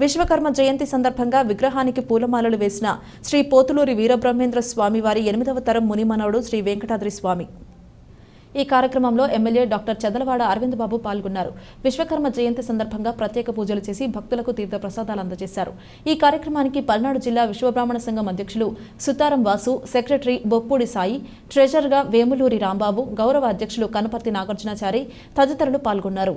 విశ్వకర్మ జయంతి సందర్భంగా విగ్రహానికి పూలమాలలు వేసిన శ్రీ పోతులూరి వీరబ్రహ్మేంద్ర స్వామి వారి ఎనిమిదవ తరం మునిమనవుడు శ్రీ వెంకటాద్రి స్వామి. ఈ కార్యక్రమంలో ఎమ్మెల్యే డాక్టర్ చదలవాడ అరవింద్ బాబు పాల్గొన్నారు. విశ్వకర్మ జయంతి సందర్భంగా ప్రత్యేక పూజలు చేసి భక్తులకు తీర్థ ప్రసాదాలు అందజేశారు. ఈ కార్యక్రమానికి పల్నాడు జిల్లా విశ్వబ్రాహ్మణ సంఘం అధ్యక్షులు సుతారం వాసు సెక్రటరీ బొప్పూడి సాయి ట్రెజరర్గా వేములూరి రాంబాబు గౌరవ అధ్యక్షులు కనపర్తి నాగార్జునాచారి తదితరులు పాల్గొన్నారు.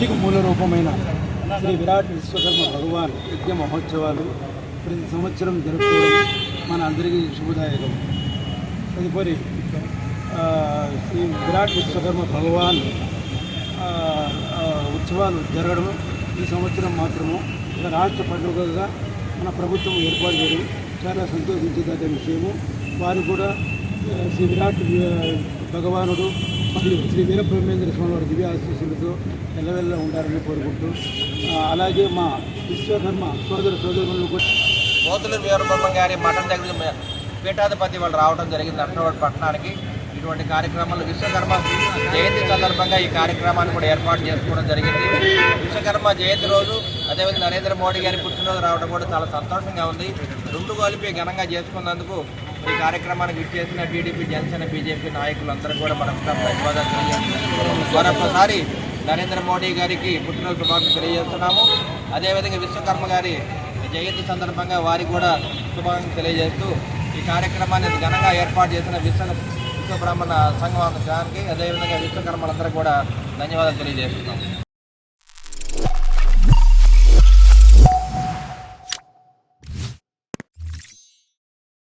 సృష్టికి మూల రూపమైన శ్రీ విరాట్ విశ్వకర్మ భగవాన్ యజ్ఞ మహోత్సవాలు ప్రతి సంవత్సరం జరుపుకోవడం మన అందరికీ శుభదాయకం. తదుపరి శ్రీ విరాట్ విశ్వకర్మ భగవాన్ ఉత్సవాలు జరగడం ఈ సంవత్సరం మాత్రము. ఒక రాష్ట్ర పండుగగా మన ప్రభుత్వం ఏర్పాటు చేయడం చాలా సంతోషించదగ్గ విషయము. వారు కూడా శ్రీ విరాట్ భగవానుడు మరియు శ్రీ వీరబ్రహ్మేంద్ర స్వామి వారి దివ్య ఆశీస్సులతో ఎల్లవెల్ల ఉండాలని కోరుకుంటూ అలాగే మా విశ్వకర్మ సోదర సోదరులు కూడా పోతులూరు గారి మఠం దగ్గర పీఠాధిపతి వాళ్ళు రావడం జరిగింది నర్సవాడ పట్టణానికి. ఇటువంటి కార్యక్రమాలు విశ్వకర్మ జయంతి సందర్భంగా ఈ కార్యక్రమాన్ని కూడా ఏర్పాటు చేసుకోవడం జరిగింది. విశ్వకర్మ జయంతి రోజు అదేవిధంగా నరేంద్ర మోడీ గారి పుట్టినరోజు రావడం కూడా చాలా సంతోషంగా ఉంది. రెండు కలిపి ఘనంగా చేసుకున్నందుకు ఈ కార్యక్రమానికి ఇచ్చేసిన టీడీపీ జనసేన బీజేపీ నాయకులందరూ కూడా మనం ధన్యవాదాలు తెలియజేస్తున్నాము మరొకసారి నరేంద్ర మోడీ గారికి పుట్టినరోజు శుభాకాంక్షలు తెలియజేస్తున్నాము. అదేవిధంగా విశ్వకర్మ గారి జయంతి సందర్భంగా వారికి కూడా శుభాకాంక్షలు తెలియజేస్తూ ఈ కార్యక్రమాన్ని ఘనంగా ఏర్పాటు చేసిన విశ్వ బ్రాహ్మణ సంఘం దానికి అదేవిధంగా విశ్వకర్మలందరూ కూడా ధన్యవాదాలు తెలియజేస్తున్నాం.